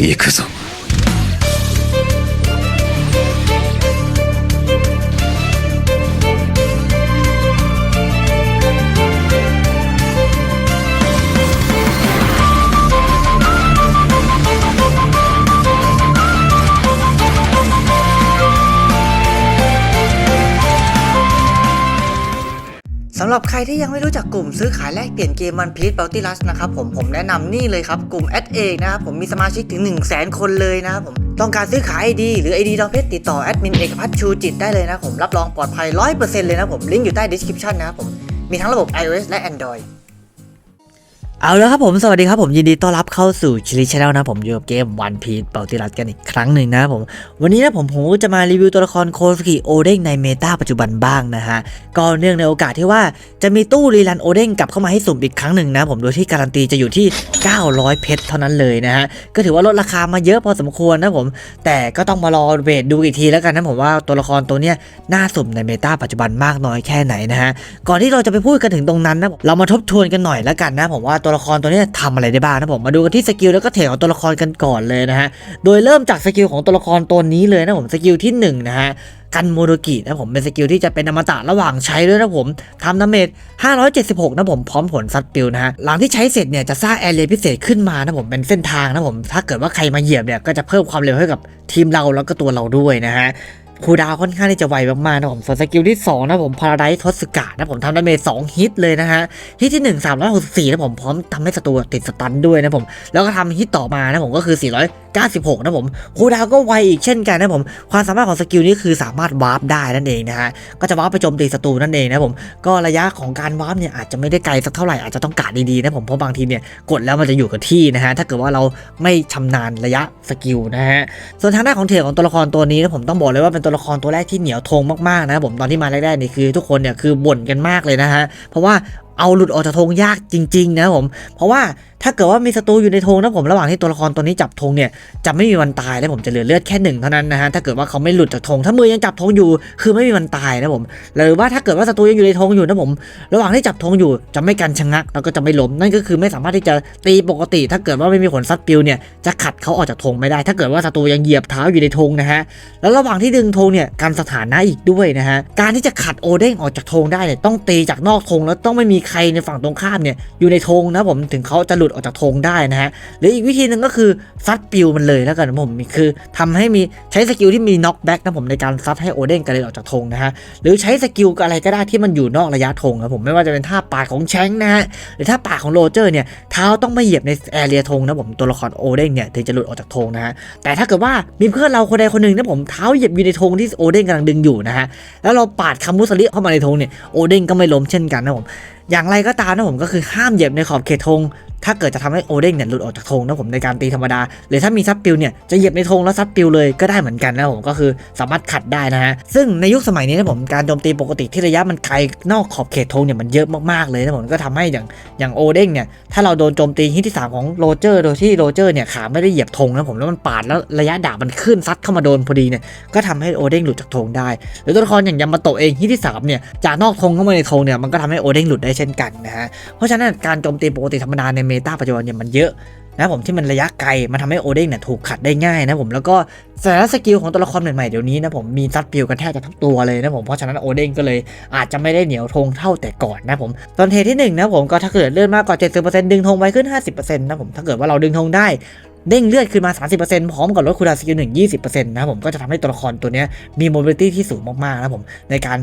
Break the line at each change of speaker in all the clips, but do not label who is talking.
İyi kızım.
สำหรับใครที่ยังไม่รู้จักกลุ่มซื้อขายแลกเปลี่ยนเกมมันพีทเบลตี้ u ัสนะครับผมผมแนะนำนี่เลยครับกลุ่ม a d เอกนะครับผมมีสมาชิกถึง 1 0 0 0 0แสนคนเลยนะครับผมต้องการซื้อขาย ID หรือ ID ดอเพชรติดต่อแอดมินเอกพัฒน์ชูจิตได้เลยนะผมรับรองปลอดภัย 100%เลยนะผมลิงก์อยู่ใต้ description นะครับผมมีทั้งระบบ iOS และ Android เอาแล้วครับผมสวัสดีครับผมยินดีต้อนรับเข้าสู่ชิลิชแนลนะผมอยู่กับเกม One Piece เป่าติรัสกันอีกครั้งหนึ่งนะผมวันนี้นะผมผมจะมารีวิวตัวละครโคสกิโอเด้งในเมตาปัจจุบันบ้างนะฮะก็เนื่องในโอกาสที่ว่าจะมีตู้รีรันโอเด้งกลับเข้ามาให้สุ่มอีกครั้งหนึ่งนะผมโดยที่การันตีจะอยู่ที่ 900 เพชรเท่านั้นเลยนะฮะก็ถือว่าลดราคามาเยอะพอสมควรนะผมแต่ก็ต้องมารอเวทดูอีกทีแล้วกันนะผมว่าตัวละครตัวเนี้ยน่าสุ่มในเมตาปัจจุบันมากน้อยแค่ไหนนะฮะก่อนที่เราจะไปพูดกันถึงตรงนั้นนะเรามาทบทวนกันหน่อยแล้วกันนะผมว่าตัวัวละครตัวนี้ทำอะไรได้บ้างนะผมมาดูกันที่สกิลแล้วก็เทรดของตัวละครกันก่อนเลยนะฮะโดยเริ่มจากสกิลของตัวละครตัวนี้เลยนะผมสกิลที่หนึ่งนะฮะกันโมโดกินะผมเป็นสกิลที่จะเป็นอมตะระหว่างใช้ด้วยนะผมทำดาเมจ576 นะผมพร้อมผลซัดปิวนะฮะหลังที่ใช้เสร็จเนี่ยจะสร้างแอเรียพิเศษขึ้นมานะผมเป็นเส้นทางนะผมถ้าเกิดว่าใครมาเหยียบเนี่ยก็จะเพิ่มความเร็วให้กับทีมเราแล้วก็ตัวเราด้วยนะฮะ คูดาวค่อนข้างที่จะไวมากๆนะผมส่วนสกิลที่ 2 นะผมพาราไดทศกานะผมทำดาเมจ2ฮิตเลยนะฮะฮิตที่ 1 364นะผมพร้อมทำให้ศัตรูติดสตันด้วยนะผมแล้วก็ทำฮิตต่อมานะผมก็คือ96 นะผมคูดาวก็ไวอีกเช่นกันนะผม ความสามารถของสกิลนี้คือสามารถวาร์ปได้นั่นเองนะฮะ ก็จะวาร์ปไปโจมตีศัตรูนั่นเองนะผม ก็ระยะของการวาร์ปเนี่ยอาจจะไม่ได้ไกลสักเท่าไหร่ อาจจะต้องกาดดีๆนะผม เพราะบางทีเนี่ยกดแล้วมันจะอยู่กับที่นะฮะ ถ้าเกิดว่าเราไม่ชำนาญระยะสกิลนะฮะ ส่วนทางด้านของเทรดของตัวละครตัวนี้นะผมต้องบอกเลยว่าเป็นตัวละครตัวแรกที่เหนียวธงมากๆนะผม ตอนที่มาแรกๆนี่คือทุกคนเนี่ยคือบ่นกันมากเลยนะฮะ เพราะว่า เอาหลุดออกจากธงยากจริง ๆ นะผม เพราะว่าถ้าเกิดว่ามีศัตรูอยู่ในธงนะผมระหว่างที่ตัวละครตัวนี้จับธงเนี่ยจะไม่มีวันตายนะผมจะเหลือเลือดแค่หนึ่งเท่านั้นนะฮะถ้าเกิดว่าเขาไม่หลุดจากธงถ้ามือยังจับธงอยู่ คือไม่มีวันตายนะผมหรือว่าถ้าเกิดว่าศัตรูยังอยู่ในธงอยู่นะผม ระหว่างที่จับธงอยู่จะไม่กันชะงักแล้วก็จะไม่ล้มนั่นก็คือไม่สามารถที่จะตีปกติ ถ้าเกิดว่าไม่มีขนซัดปิวเนี่ยจะขัดเขาออกจากธงไม่ได้ ถ้าเกิดว่าศัตรูยังเหยียบเท้าอยู่ในธงนะฮะแล้วระหว่างที่ดึงธงเนี่ยการสถานะอีกด้วยนะฮะการที่จะขัดโอเด้งออกจากธงได้เนี่ยต้องตีจากนอกธงแล้วต้องไม่มีใครในฝั่งตรงข้ามเนี่ยอยู่ในธงนะผมถึงเขาจะหลุดออกจากธงได้นะฮะหรืออีกวิธีหนึ่งก็คือซัดปิวมันเลยแล้วกันนะผมคือทำให้มีใช้สกิลที่มีน็อกแบ็กนะผมในการซัดให้โอเด้งกระเด็นออกจากธงนะฮะหรือใช้สกิลอะไรก็ได้ที่มันอยู่นอกระยะธงครับผมไม่ว่าจะเป็นท่าปาดของแชงนะฮะหรือท่าปาดของโรเจอร์เนี่ยเท้าต้องไม่เหยียบในแอเรียธงนะผมตัวละครโอเด้งเนี่ยถึงจะหลุดออกจากธงนะฮะแต่ถ้าเกิดว่ามีเพื่อนเราคนใดคนหนึ่งนะผมเท้าเหยียบอยู่ในธงที่โอเด้งกำลังดึงอยู่นะฮะแล้วเราปาดคามุสลิเข้ามาในธงเนี่ยโอเด้งก็ไม่ล้มเช่นกันนะผม อย่างไรก็ตามนะผมก็คือห้ามเหยียบในขอบเขตธง ถ้าเกิดจะทำให้โอเด้งเนี่ยหลุดออกจากธงนะผมในการตีธรรมดา หรือถ้ามีซัดปิวเนี่ยจะเหยียบในธงแล้วซัดปิวเลยก็ได้เหมือนกันนะผมก็คือสามารถขัดได้นะฮะซึ่งในยุคสมัยนี้นะผมการโจมตีปกติที่ระยะมันไกลนอกขอบเขตธงเนี่ยมันเยอะมากๆเลยนะผมก็ทำให้อย่างอย่างโอเด้งเนี่ยถ้าเราโดนโจมตีฮิตที่ 3 ของโรเจอร์โดยที่โรเจอร์เนี่ยขาไม่ได้เหยียบธงนะผมแล้วมันปาดแล้วระยะดาบมันขึ้นซัดเข้ามาโดนพอดีเนี่ยก็ทำให้โอเด้งหลุดจากธงได้ หรือตัวละครอย่างยามาโตะเองฮิตที่3เนี่ยจากนอกธงเข้ามาในธงเนี่ยมันก็ทำให้โอเด้งหลุดได้เช่นกันนะฮะเพราะฉะนั้นการโจมตีปกติธรรมดาในเมตาปัจจุบันเนี่ยมันเยอะนะผมที่มันระยะไกลมันทำให้โอเด้งเนี่ยถูกขัดได้ง่ายนะผมแล้วก็แต่ละสกิลของตัวละครใหม่ๆเดี๋ยวนี้นะผมมีซัดปิวกันแทบจะทุกตัวเลยนะผมเพราะฉะนั้นโอเด้งก็เลยอาจจะไม่ได้เหนียวธงเท่าแต่ก่อนนะผมตอนเทที่หนึ่งนะผมก็ถ้าเกิดเลื่อนมากกว่า 70%ดึงธงไว้ขึ้น 50%นะผมถ้าเกิดว่าเราดึงธงได้เด้งเลือดขึ้นมา 30%พร้อมกับลดคูลดาวสกิลหนึ่ง20%นะผมก็จะทำให้ตัวละครตัวนี้มีโมบิลิตี้ที่สูงมากๆนะผมในการ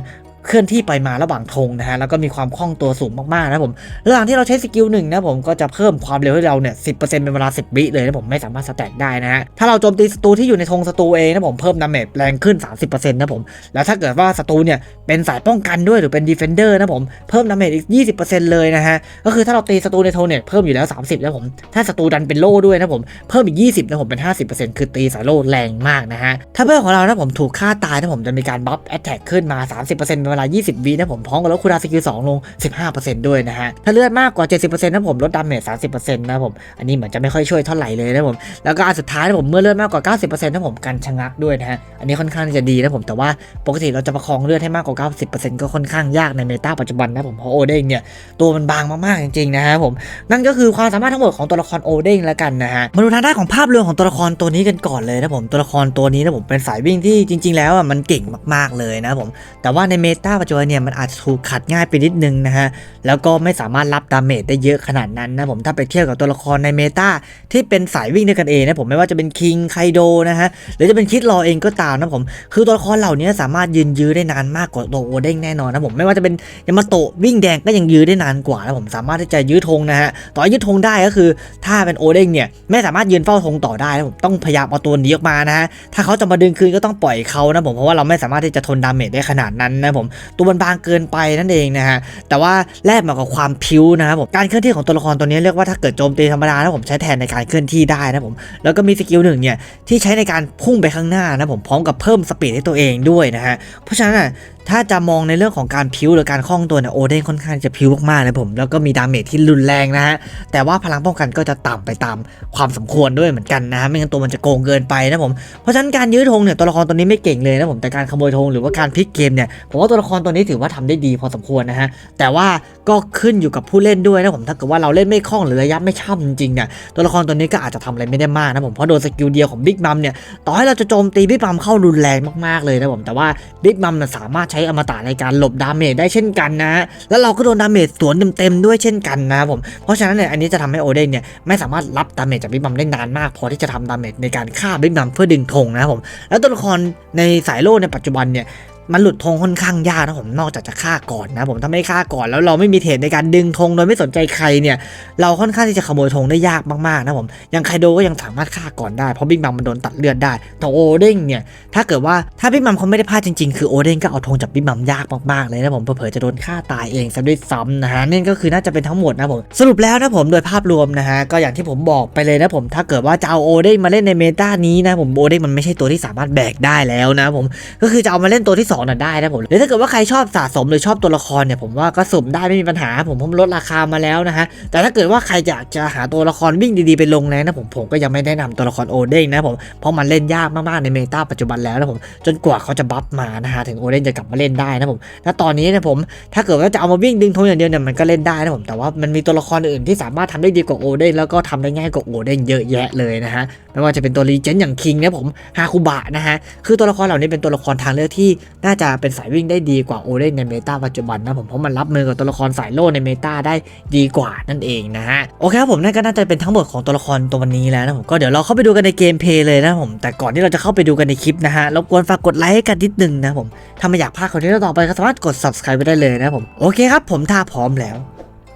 เคลื่อนที่ไปมาระหว่างธงนะฮะแล้วก็มีความคล่องตัวสูงมากๆนะผมระหว่างที่เราใช้สกิลหนึ่งนะผมก็จะเพิ่มความเร็วให้เราเนี่ยสิเป็นเวลา 10 วิเลยนะผมไม่สามารถสแต็กได้นะฮะถ้าเราโจมตีศัตรูที่อยู่ในธงศัตรูเองนะผมเพิ่มดาเมจแรงขึ้น 30%นะผมแล้วถ้าเกิดว่าศัตรูเนี่ยเป็นสายป้องกันด้วยหรือเป็นดีเฟนเดอร์นะผมเพิ่มดาเมจอีก 20%เลยนะฮะก็คือถ้าเราตีศัตรูในธงเนี่ยเพิ่มอยู่แล้ว 30นะผมถ้าศัตรูดันเป็นโล่ด้วยนะผมเพิ่มอีก 20นะผมเป็น 50%คือตีสายโล่แรงมากนะฮะถ้าเพื่อนของเรานะผมถูกฆ่าตายนะผมจะมีการบัฟแอตแทกขึ้นมา 30%เป็นเวลา 20วินะผมพร้อมกับลดคูลดาสกิล2ลง 15%ด้วยนะฮะ ถ้าเลือดมากกว่า 70%นะผมลดดาเมจ 30%นะผม อันนี้เหมือนจะไม่ค่อยช่วยเท่าไหร่เลยนะผม แล้วก็อันสุดท้ายนะผมเมื่อเลือดมากกว่า 90%นะผมกันชะงักด้วยนะฮะ อันนี้ค่อนข้างจะดีนะผม แต่ว่าปกติเราจะประคองเลือดให้มากกว่า 90%ก็ค่อนข้างยากในเมตาปัจจุบันนะผม เพราะโอเด้งเนี่ยตัวมันบางมากๆจริงๆนะฮะผม นั่นก็คือความสามารถทั้งหมดของตัวละครโอเด้งแล้วกันนะฮะ มาดูทางด้านของภาพรวมของตัวละครตัวนี้กันก่อนเลยนะผม ตัวละครตัวนี้นะผมเป็นสายวิ่งที่จริง ๆ แล้วมันเก่งมากๆเลยนะผม แต่ว่าในเมตาปัจจุบันเนี่ยมันอาจจะถูกขัดง่ายไปนิดนึงนะฮะ แล้วก็ไม่สามารถรับดาเมจได้เยอะขนาดนั้นนะผมถ้าไปเทียบกับตัวละครในเมตาที่เป็นสายวิ่งด้วยกันเองนะผมไม่ว่าจะเป็นคิงไคโดนะฮะหรือจะเป็นคิดรอเองก็ตามนะผม คือตัวละครเหล่านี้สามารถยืนยื้อได้นานมากกว่าตัวโอเด้งแน่นอนนะผมไม่ว่าจะเป็นยามาโตะวิ่งแดงก็ยังยื้อได้นานกว่านะผมสามารถที่จะยื้อธงนะฮะต่อยื้อธงได้ก็คือ ถ้าเป็นโอเด้งเนี่ยไม่สามารถยืนเฝ้าธงต่อได้นะผมต้องพยายามเอาตัวนี้ออกมานะฮะถ้าเขาจะมาดึงคืนก็ต้องปล่อยเขานะผมเพราะว่าเราไม่สามารถที่จะทนดาเมจได้ขนาดนั้นนะผมตัวมันบางเกินไปนั่นเองนะฮะแต่ว่าแลกมากับความพิ้วนะครับผมการเคลื่อนที่ของตัวละครตัวนี้เรียกว่าถ้าเกิดโจมตีธรรมดานะผมใช้แทนในการเคลื่อนที่ได้นะผมแล้วก็มีสกิลหนึ่งเนี่ยที่ใช้ในการพุ่งไปข้างหน้านะผมพร้อมกับเพิ่มสปีดให้ตัวเองด้วยนะฮะเพราะฉะนั้นนะ ถ้าจะมองในเรื่องของการพิ้วหรือการคล่องตัวเนี่ยโอเดนค่อนข้างจะพิ้วมากๆนะผม แล้วก็มีดาเมจที่รุนแรงนะฮะ แต่ว่าพลังป้องกันก็จะต่ำไปตามความสมควรด้วยเหมือนกันนะฮะ ไม่งั้นตัวมันจะโกงเกินไปนะผม เพราะฉะนั้นการยื้อธงเนี่ยตัวละครตัวนี้ไม่เก่งเลยนะผม แต่การขโมยธงหรือว่าการพลิกเกมเนี่ยผมว่าตัวละครตัวนี้ถือว่าทำได้ดีพอสมควรนะฮะ แต่ว่าก็ขึ้นอยู่กับผู้เล่นด้วยนะผม ถ้าเกิดว่าเราเล่นไม่คล่องหรือระยะไม่ช่ำจริงๆเนี่ยตัวละครตัวนี้ก็อาจจะทำอะไรไม่ได้มากนะผม เพราะโดนสกิลเดียวของบิ๊กมัมเนี่ย ต่อให้เราจะโจมตีบิ๊กมัมเข้ารุนแรงมากๆเลยนะผม แต่ว่าบิ๊กมัมสามารถใช้อมตะในการหลบดาเมจได้เช่นกันนะฮะแล้วเราก็โดนดาเมจสวนเต็มๆด้วยเช่นกันนะครับผมเพราะฉะนั้นเนี่ยอันนี้จะทำให้โอเดนเนี่ยไม่สามารถรับดาเมจจากบิ๊กมัมได้นานมาก พอที่จะทำดาเมจในการฆ่าบิ๊กมัมเพื่อดึงธงนะครับผมแล้วตัวละครในสายโล่ในปัจจุบันเนี่ย มันหลุดธงค่อนข้างยากนะผมนอกจากจะฆ่าก่อนนะ ผมถ้าไม่ฆ่าก่อนแล้วเราไม่มีเทรดในการดึงธงโดยไม่สนใจใครเนี่ย เราค่อนข้างที่จะขโมยธงได้ยากมากๆนะผมอย่างไคโดก็ยังสามารถฆ่าก่อนได้เพราะบิ๊กบัมมันโดนตัดเลือดได้แต่โอเด้งเนี่ยถ้าเกิดว่าถ้าบิ๊กบัมเขาไม่ได้พลาดจริงๆคือโอเด้งก็เอาธงจากบิ๊กบัมยากมากๆเลยนะผมเผลอๆจะโดนฆ่าตายเองซะด้วยซ้ำนะฮะนี่ก็คือน่าจะเป็นทั้งหมดนะผมสรุปแล้วนะผมโดยภาพรวมนะฮะก็อย่างที่ผมบอกไปเลยนะผมถ้าเกิดว่าจะเอาโอเด้งมาเล่นในเมตานี้นะผมโอเด้งมันไม่ใช่ตัวที่สามารถแบกได้แล้วนะผมก็คือจะเอามาเล่นตัวที่2น่ะได้นะผมหรือถ้าเกิดว่าใครชอบสะสมหรือชอบตัวละครเนี่ยผมว่าก็สุ่มได้ไม่มีปัญหา ผมผมลดราคามาแล้วนะฮะแต่ถ้าเกิดว่าใครอยากจะหาตัวละครวิ่งดีๆไปลงแรงนะผมผมก็ยังไม่แนะนำตัวละครโอเด้งนะผมเพราะมันเล่นยากมากๆในเมตาปัจจุบันแล้วนะผมจนกว่าเขาจะบัฟมานะฮะถึงโอเด้งจะกลับมาเล่นได้นะผมถ้าตอนนี้นี่ยผมถ้าเกิดว่าจะเอามาวิ่งดึงธงอย่างเดียวเนี่ยมันก็เล่นได้นะผมแต่ว่ามันมีตัวละครอื่นที่สามารถทำได้ดีกว่าโอเด้งแล้วก็ทำได้ง่ายกว่าโอเด้งเยอะแยะเลยนะฮะไม่ว่าจะเป็นตัวรีเจนอย่างคิงนะผมฮาคุบะนะฮะคือตัวละครเหล่านี้เป็นตัวละครทางเลือกที่นน่าจะเป็นสายวิ่งได้ดีกว่าโอเดนในเมตาปัจจุบันนะผมเพราะมันรับมือกับตัวละครสายโล่ในเมตาได้ดีกว่านั่นเองนะฮะโอเคครับผมนั่นก็น่าจะเป็นทั้งหมดของตัวละครตัววันนี้แล้วนะผมก็เดี๋ยวเราเข้าไปดูกันในเกมเพลย์เลยนะผมแต่ก่อนที่เราจะเข้าไปดูกันในคลิปนะฮะรบกวนฝากกดไลค์ให้กันนิดนึงนะผมถ้าไม่อยากพลาดคอนเทนต์ต่อไปก็สามารถกด subscribe ไปได้เลยนะผมโอเคครับผมถ้าพร้อมแล้ว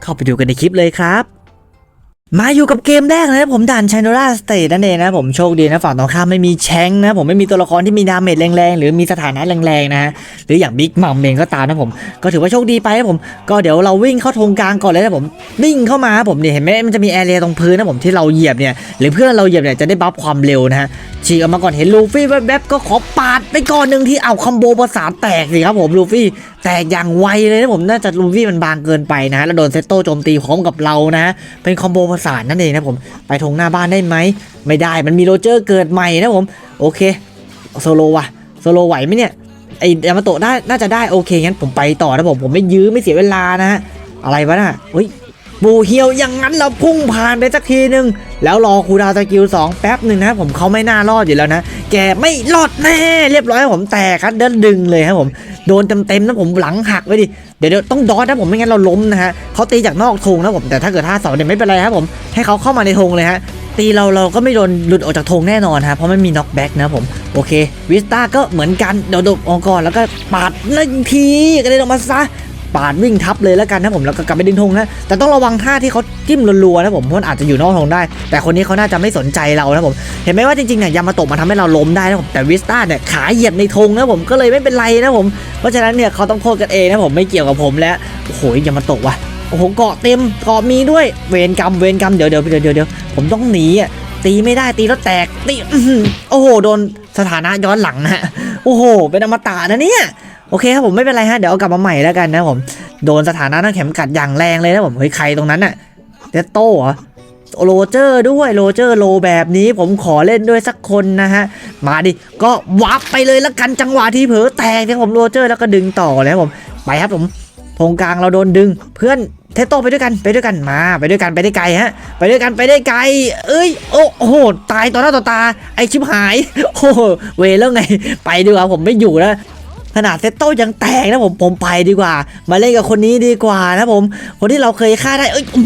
เข้าไปดูกันในคลิปเลยครับ มาอยู่กับเกมแรกนะผมด่านช n น r a สเต e นั่นเองนะผมโชคดีนะฝั่งตรงข้ามไม่มีแชงนะผมไม่มีตัวละครที่มีดาเมจแรงๆ หรือมีสถานะแรงๆนะฮะหรืออย่างบิ๊กมัมเองก็ตามนะผม ก็ถือว่าโชคดีไปนะผม ก็เดี๋ยวเราวิ่งเข้าธงกลางก่อนเลยนะผมวิ่งเข้ามาผมเนี่ยเห็นไหมมันจะมีแอเรียตรงพื้นนะผมที่เราเหยียบเนี่ยหรือเพื่อนเราเหยียบเนี่ยจะได้บัฟความเร็วนะฮะฉีกออกมาก่อนเห็นลูฟี่แวบๆก็ขอปาดไปก่อนหนึ่งที่เอาคอมโบประสานแตกสิครับผมลูฟี่ แต่อย่างไวเลยนะผมน่าจะลูฟี่มันบางเกินไปนะแล้วโดนเซตโต้โจมตีพร้อมกับเรานะฮะเป็นคอมโบประสานนั่นเองนะผมไปทงหน้าบ้านได้ไหมไม่ได้มันมีโรเจอร์เกิดใหม่นะผมโอเคโซโลว่ะโซโลไหวไหมเนี่ยไอยามาโตะได้น่าจะได้โอเคงั้นผมไปต่อนะผมผมไม่ยื้อไม่เสียเวลานะฮะอะไรวะน่ะเฮ้ย บูเฮียวอย่างนั้นเราพุ่งผ่านไปสักทีหนึ่งแล้วรอคูดาวสกิล2แป๊บหนึ่งนะผมเขาไม่น่ารอดอยู่แล้วนะ แกไม่รอดแน่เรียบร้อยผมแตกครับเดินดึงเลยครับผมโดนเต็มๆนะผมหลังหักไว้ดิเดี๋ยวต้องดอดนะผมไม่งั้นเราล้มนะฮะเขาตีจากนอกธงนะผมแต่ถ้าเกิดท่าเสาเนี่ยไม่เป็นไรครับผมให้เขาเข้ามาในธงเลยฮะตีเราเราก็ไม่โดนหลุดออกจากธงแน่นอนฮะเพราะไม่มีน็อกแบ็กนะผมโอเควิสตาก็เหมือนกันเดี๋ยวดบออกก่อนแล้วก็ปาดหนึ่งทีกระเด็นออกมาซะ ปาดวิ่งทับเลยแล้วกันนะผมแล้วก็กลับไปดึงธงนะแต่ต้องระวังท่าที่เขาจิ้มรัวๆนะผมเพราะอาจจะอยู่นอกธงได้ แต่คนนี้เขาน่าจะไม่สนใจเรานะผมเห็นไหมว่าจริงๆเนี่ยยามาโตะมันทำให้เราล้มได้นะผมแต่วิสต้าเนี่ยขาเหยียบในธงนะผมก็เลยไม่เป็นไรนะผมเพราะฉะนั้นเนี่ยเขาต้องโทษกันเองนะผมไม่เกี่ยวกับผมแล้วโอ้โหยามาโตะว่ะโอ้โหเกาะเต็มเกาะมีด้วยเวรกรรมเวรกรรมเดี๋ยวเดี๋ยวเดี๋ยวเดี๋ยวผมต้องหนีอะตีไม่ได้ตีแล้วแตกตีโอ้โหโดนสถานะย้อนหลังนะโอ้โหเป็นอมตะนะเนี่ย โอเคครับผมไม่เป็นไรฮะเดี๋ยวเอากลับมาใหม่แล้วกันนะผมโดนสถานะนั่งเข็มกัดอย่างแรงเลยนะผมเฮ้ยใครตรงนั้นน่ะเดตโต้เหรอโรเจอร์ด้วยโรเจอร์โลแบบนี้ผมขอเล่นด้วยสักคนนะฮะ มาดิ ก็วับไปเลยแล้วกันจังหวะที่เผลอแตกเนี่ยผมโรเจอร์แล้วก็ดึงต่อเลยครับผม ไปครับผมธงกลางเราโดนดึง เพื่อนเทสโต้ไปด้วยกันไปด้วยกันมา ไปด้วยกันไปได้ไกลฮะ ไปด้วยกันไปได้ไกล เอ้ยโอ้โหตายต่อหน้าต่อตาไอชิบหายโอ้โหเวรแล้วไง ไปดีกว่าผมไม่อยู่แล้ว ขนาดเซตโต้ยังแตกนะผมผมไปดีกว่า มาเล่นกับคนนี้ดีกว่านะผม คนที่เราเคยฆ่าได้เอ้ยอ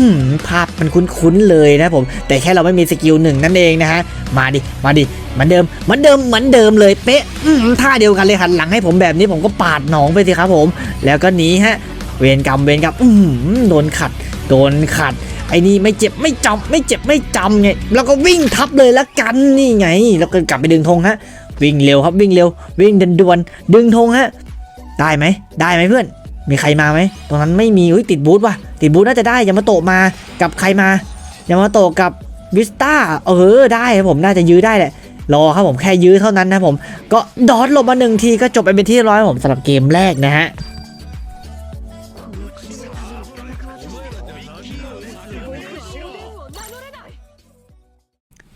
ภาพมันคุ้นๆเลยนะผม แต่แค่เราไม่มีสกิลหนึ่งนั่นเองนะฮะมาดิมาดิเหมือนเดิมเหมือนเดิมเหมือนเดิมเลยเป๊ะท่าเดียวกันเลยหันหลังให้ผมแบบนี้ผมก็ปาดหนองไปสิครับผม แล้วก็หนีฮะ เวรกรรมเวรกรรมอื้อหือโดนขัด โดนขัด ไอ้นี่ไม่เจ็บไม่จำไม่เจ็บไม่จำไงแล้วก็วิ่งทับเลยละกันนี่ไง แล้วก็กลับไปดึงธงฮะ วิ่งเร็วครับวิ่งเร็ว วิ่งเดินด่วน ดึงธงฮะ ได้ไหมได้ไหมเพื่อน มีใครมาไหมตรงนั้นไม่มีอุ้ยติดบูธว่ะติดบูธน่าจะได้ยามาโตะมากับใครมายามาโตะกับวิสต้าเออได้ครับผมน่าจะยื้อได้แหละรอครับผมแค่ยื้อเท่านั้นนะผม ก็ดอทลงมาหนึ่งทีก็จบไปเป็นที่ร้อยผมสำหรับเกมแรกนะฮะ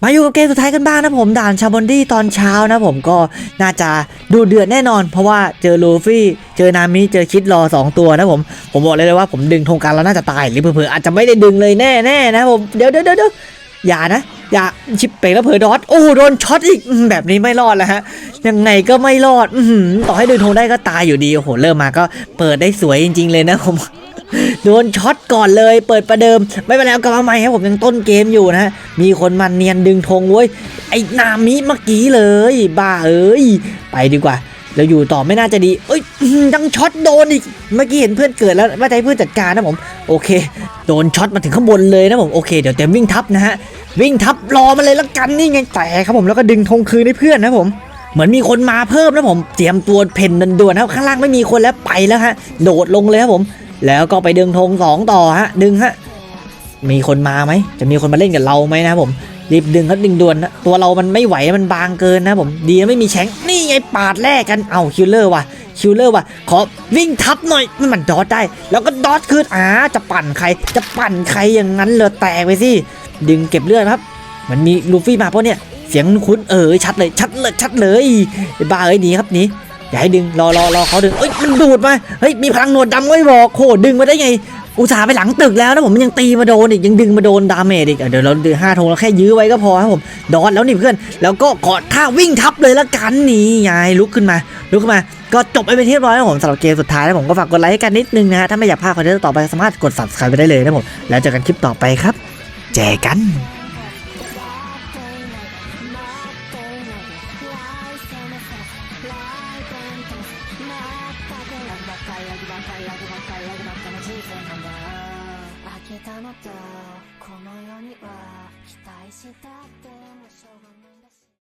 มาอยู่กับเกมสุดท้ายกันบ้างนะผมด่านชาบอนดี้ตอนเช้านะผมก็น่าจะดูเดือดแน่นอน เพราะว่าเจอลูฟี่ เจอนามิเจอคิดรอ 2 ตัวนะผมผมบอกเลยเลยว่าผมดึงธงการแล้วน่าจะตายหรือเผื่อๆอาจจะไม่ได้ดึงเลยแน่ๆนะผมเดี๋ยวเดี๋ยวเดี๋ยวอย่านะอย่าชิปเป๋แล้วเผลอดอทโอ้โหโดนช็อตอีกแบบนี้ไม่รอดแล้วฮะยังไงก็ไม่รอดอต่อให้ดึงธงได้ก็ตายอยู่ดีโอ้โหเริ่มมาก็เปิดได้สวยจริง ๆ เลยนะผม โดนช็อตก่อนเลย เปิดประเดิม ไม่เป็นไรเอากลับมาใหม่ครับผมยังต้นเกมอยู่นะมีคนมาเนียนดึงธงเว้ยไอ้นามิเมื่อกี้เลย บ้าเอ้ยไปดีกว่าเราอยู่ต่อไม่น่าจะดี เอ้ยยังช็อตโดนอีก เมื่อกี้เห็นเพื่อนเกิดแล้วว่าจะให้เพื่อนจัดการนะผม โอเค โดนช็อตมาถึงข้างบนเลยนะผม โอเค เดี๋ยวเต็มวิ่งทับนะฮะ วิ่งทับรอมาเลยละกันนี่ไงแต่ครับผม แล้วก็ดึงธงคืนให้เพื่อนนะผม เหมือนมีคนมาเพิ่มนะผม เตรียมตัวเพนด่วนๆนะครับข้างล่างไม่มีคนแล้วไปแล้วฮะ โดดลงเลยครับผม แล้วก็ไปดึงธงสองต่อฮะ ดึงฮะ มีคนมาไหม จะมีคนมาเล่นกับเราไหมนะผม รีบดึงครับดึงด่วนนะ ตัวเรามันไม่ไหว มันบางเกินนะผม ดีไม่มีแชงนี่ไงปาดแรกกัน เอาคิลเลอร์ว่ะ คิลเลอร์ว่ะ ขอวิ่งทับหน่อย มันมันดอทได้ แล้วก็ดอทคืนอ่าจะปั่นใคร จะปั่นใครอย่างนั้นเลยแตกไปสิ ดึงเก็บเลือดครับ มันมีลูฟี่มาเพราะเนี่ย เสียงคุ้นเออชัดเลย ชัดเลย ชัดเลยบ้าเอ้ยหนีครับหนี อย่าให้ดึงรอรอรอเขาดึงเอ้ยมันดูดมาเฮ้ยมีพลังหนวดดำไม่บอกโคดึงมาได้ไงอุตส่าห์ไปหลังตึกแล้วนะผมมันยังตีมาโดนอีกยังดึงมาโดนดาเมจอีกเดี๋ยวเราดือห้าธงเราแค่ยื้อไว้ก็พอครับผมดอนแล้วนี่เพื่อน แล้วก็กอดท่าวิ่งทับเลยละกันนี่ยายลุกขึ้นมาลุกขึ้นมาก็จบไปเป็นที่เรียบร้อยแล้วผมสำหรับเกมสุดท้ายแล้วผมก็ฝากกดไลค์ให้กันนิดนึงนะฮะถ้าไม่อยากพลาดคอนเทนต์ต่อไปสามารถกด subscribe ไปได้เลยนะผมแล้วเจอกันคลิปต่อไปครับเจอกัน